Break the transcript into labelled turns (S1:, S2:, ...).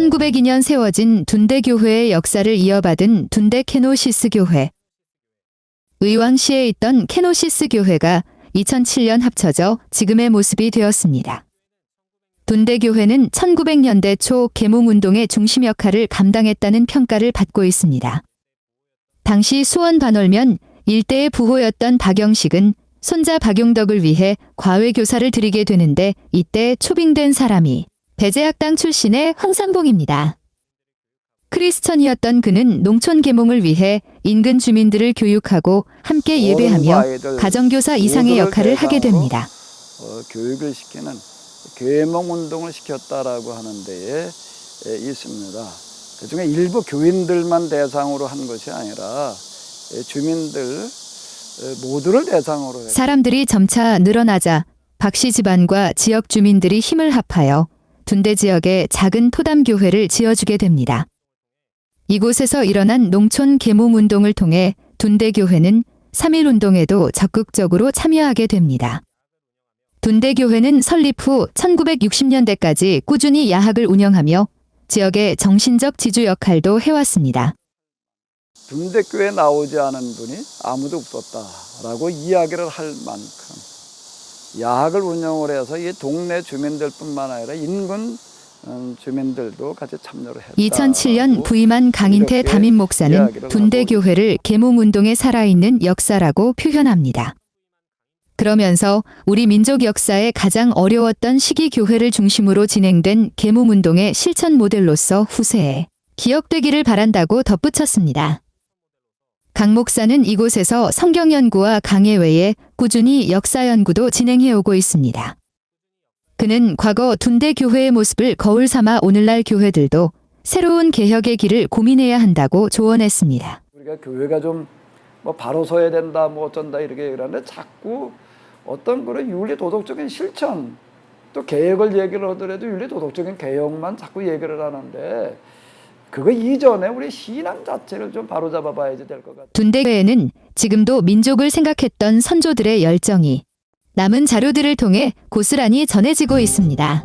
S1: 1902년 세워진 둔대교회의 역사를 이어받은 둔대 케노시스 교회. 의왕시에 있던 케노시스 교회가 2007년 합쳐져 지금의 모습이 되었습니다. 둔대교회는 1900년대 초 계몽운동의 중심 역할을 감당했다는 평가를 받고 있습니다. 당시 수원 반월면 일대의 부호였던 박영식은 손자 박용덕을 위해 과외 교사를 드리게 되는데 이때 초빙된 사람이 배제학당 출신의 황상봉입니다. 크리스천이었던 그는 농촌 계몽을 위해 인근 주민들을 교육하고 함께 예배하며 가정교사 이상의 역할을 하게 됩니다.
S2: 어, 교육을 시키는 계몽 운동을 시켰다라고 하는 데에 에, 있습니다. 그중에 일부 교인들만 대상으로 한 것이 아니라 에, 주민들 에, 모두를 대상으로
S1: 사람들이 점차 늘어나자 박씨 집안과 지역 주민들이 힘을 합하여 둔대 지역에 작은 토담 교회를 지어주게 됩니다. 이곳에서 일어난 농촌 계몽 운동을 통해 둔대 교회는 3.1 운동에도 적극적으로 참여하게 됩니다. 둔대 교회는 설립 후 1960년대까지 꾸준히 야학을 운영하며 지역의 정신적 지주 역할도 해왔습니다.
S2: 둔대교에 나오지 않은 분이 아무도 없었다라고 이야기를 할 만큼 야학을 운영을 해서 이 동네 주민들뿐만 아니라 인근 음, 주민들도 같이 참여를 했다.
S1: 2007년 부임한 강인태 담임 목사는
S2: 이야기를
S1: 둔대
S2: 하고
S1: 교회를 계몽 운동에 살아있는 역사라고 표현합니다. 그러면서 우리 민족 역사에 가장 어려웠던 시기 교회를 중심으로 진행된 계몽 운동의 실천 모델로서 후세에 기억되기를 바란다고 덧붙였습니다. 강 목사는 이곳에서 성경 연구와 강해 외에 꾸준히 역사 연구도 진행해 오고 있습니다. 그는 과거 둔대 교회의 모습을 거울 삼아 오늘날 교회들도 새로운 개혁의 길을 고민해야 한다고 조언했습니다.
S2: 우리가 교회가 좀 뭐 바로 서야 된다 뭐 어쩐다 이렇게 얘기를 하는데 자꾸 어떤 그런 윤리 도덕적인 실천 또 개혁을 얘기를 하더라도 윤리 도덕적인 개혁만 자꾸 얘기를 하는데 그거 이전에 우리 신앙 자체를 좀 바로잡아 봐야지 될 것 같아요.
S1: 둔대교회는 지금도 민족을 생각했던 선조들의 열정이 남은 자료들을 통해 고스란히 전해지고 있습니다.